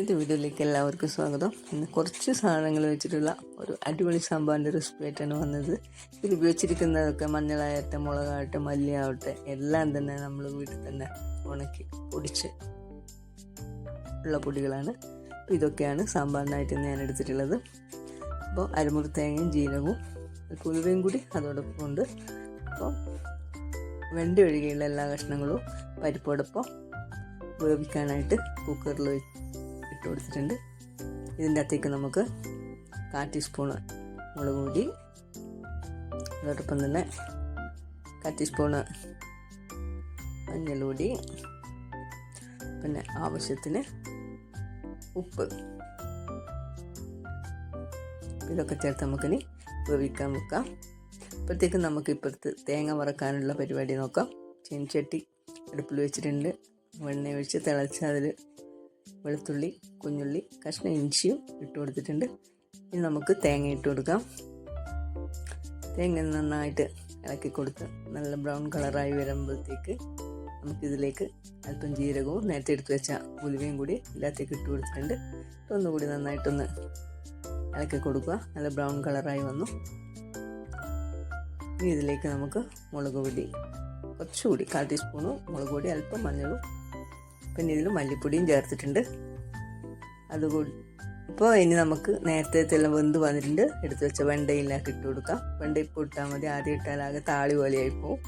ഇത് വീഡിയോയിലേക്ക് എല്ലാവർക്കും സ്വാഗതം. ഇന്ന് കുറച്ച് സാധനങ്ങൾ വെച്ചിട്ടുള്ള ഒരു അടിപൊളി സാമ്പാറിന്റെ റെസിപ്പി ആയിട്ടാണ് വന്നത്. ഇത് ഉപയോഗിച്ചിരിക്കുന്നതൊക്കെ മഞ്ഞളാകട്ടെ മുളകാകട്ടെ മല്ലിയാവട്ടെ എല്ലാം തന്നെ നമ്മൾ വീട്ടിൽ തന്നെ ഉണക്കി പൊടിച്ച് ഉള്ള പൊടികളാണ്. അപ്പോൾ ഇതൊക്കെയാണ് സാമ്പാറിനായിട്ട് ഞാൻ എടുത്തിട്ടുള്ളത്. അപ്പോൾ അരമുറി തേങ്ങയും ജീരകവും കുരുവയും കൂടി അതോടൊപ്പം ഉണ്ട്. അപ്പോൾ വെണ്ട ഒഴികെയുള്ള എല്ലാ കഷ്ണങ്ങളും പരിപ്പോടൊപ്പം വേവിക്കാനായിട്ട് കുക്കറിൽ ഇട്ട് കൊടുത്തിട്ടുണ്ട് ഇതിന്റെ അകത്തേക്ക് നമുക്ക് കാ ടീസ്പൂൺ മുളക് പൊടി അതോടൊപ്പം തന്നെ കാ ടീസ്പൂണ് മഞ്ഞൾപൊടി പിന്നെ ആവശ്യത്തിന് ഉപ്പ്. ഇതൊക്കെ ചേർത്ത് നമുക്കിനി വേവിക്കാൻ വെക്കാം. അപ്പോഴത്തേക്കും നമുക്ക് ഇപ്പുറത്ത് തേങ്ങ വറക്കാനുള്ള പരിപാടി നോക്കാം. ചീനച്ചട്ടി അടുപ്പിൽ വെച്ചിട്ടുണ്ട്. വെണ്ണ ഒഴിച്ച് തിളച്ച് അതിൽ വെളുത്തുള്ളി കുഞ്ഞുള്ളി കഷ്ണ ഇഞ്ചിയും ഇട്ട് കൊടുത്തിട്ടുണ്ട്. ഇനി നമുക്ക് തേങ്ങ ഇട്ട് കൊടുക്കാം. തേങ്ങ നന്നായിട്ട് ഇളക്കി കൊടുത്ത് നല്ല ബ്രൗൺ കളറായി വരുമ്പോഴത്തേക്ക് നമുക്കിതിലേക്ക് അല്പം ജീരകവും നേരത്തെ എടുത്ത് വെച്ച ഉലുവയും കൂടി ഇതിനകത്തേക്ക് ഇട്ട് കൊടുത്തിട്ടുണ്ട്. ഒന്നുകൂടി നന്നായിട്ടൊന്ന് ഇളക്കി കൊടുക്കുക. നല്ല ബ്രൗൺ കളറായി വന്നു. ഇനി ഇതിലേക്ക് നമുക്ക് മുളക് പൊടി കുറച്ചുകൂടി കാൽ ടീസ്പൂണും മുളക് പൊടി അല്പം മഞ്ഞളും പിന്നെ ഇതിൽ മല്ലിപ്പൊടിയും ചേർത്തിട്ടുണ്ട്. അതുകൂടി. ഇപ്പോൾ ഇനി നമുക്ക് നേരത്തെ എല്ലാം വെന്ത് വന്നിട്ടുണ്ട്. എടുത്തു വെച്ച വെണ്ടയിലേക്ക് ഇട്ട് കൊടുക്കാം. വെണ്ട ഇപ്പോൾ ഇട്ടാൽ മതി. ആദ്യം ഇട്ടാൽ ആകെ താളി പോലെയായി പോവും.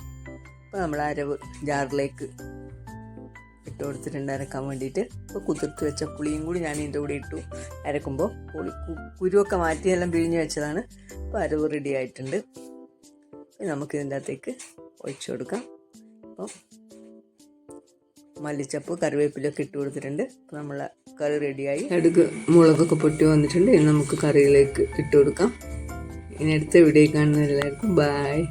അപ്പോൾ നമ്മൾ അരവ് ജാറിലേക്ക് ഇട്ട് കൊടുത്തിട്ടുണ്ട് അരക്കാൻ വേണ്ടിയിട്ട്. ഇപ്പോൾ കുതിർത്ത് വെച്ച പുളിയും കൂടി ഞാൻ ഇതിന്റെ കൂടെ ഇട്ടു അരക്കുമ്പോൾ പുളി കുരുവൊക്കെ മാറ്റിയെല്ലാം പിഴിഞ്ഞ് വെച്ചതാണ്. അപ്പോൾ അരവ് റെഡി ആയിട്ടുണ്ട്. നമുക്ക് ഇതിന്റെ അകത്തേക്ക് ഒഴിച്ചു കൊടുക്കാം. അപ്പോൾ മല്ലിച്ചപ്പ് കറിവേപ്പിലൊക്കെ ഇട്ട് കൊടുത്തിട്ടുണ്ട്. നമ്മളെ കറി റെഡിയായി. കടുക് മുളകൊക്കെ പൊട്ടി വന്നിട്ടുണ്ട്. ഇനി നമുക്ക് കറിയിലേക്ക് ഇട്ട് കൊടുക്കാം. ഇനി അടുത്ത വീഡിയോ കാണുന്നതിലായിരിക്കും ബായ്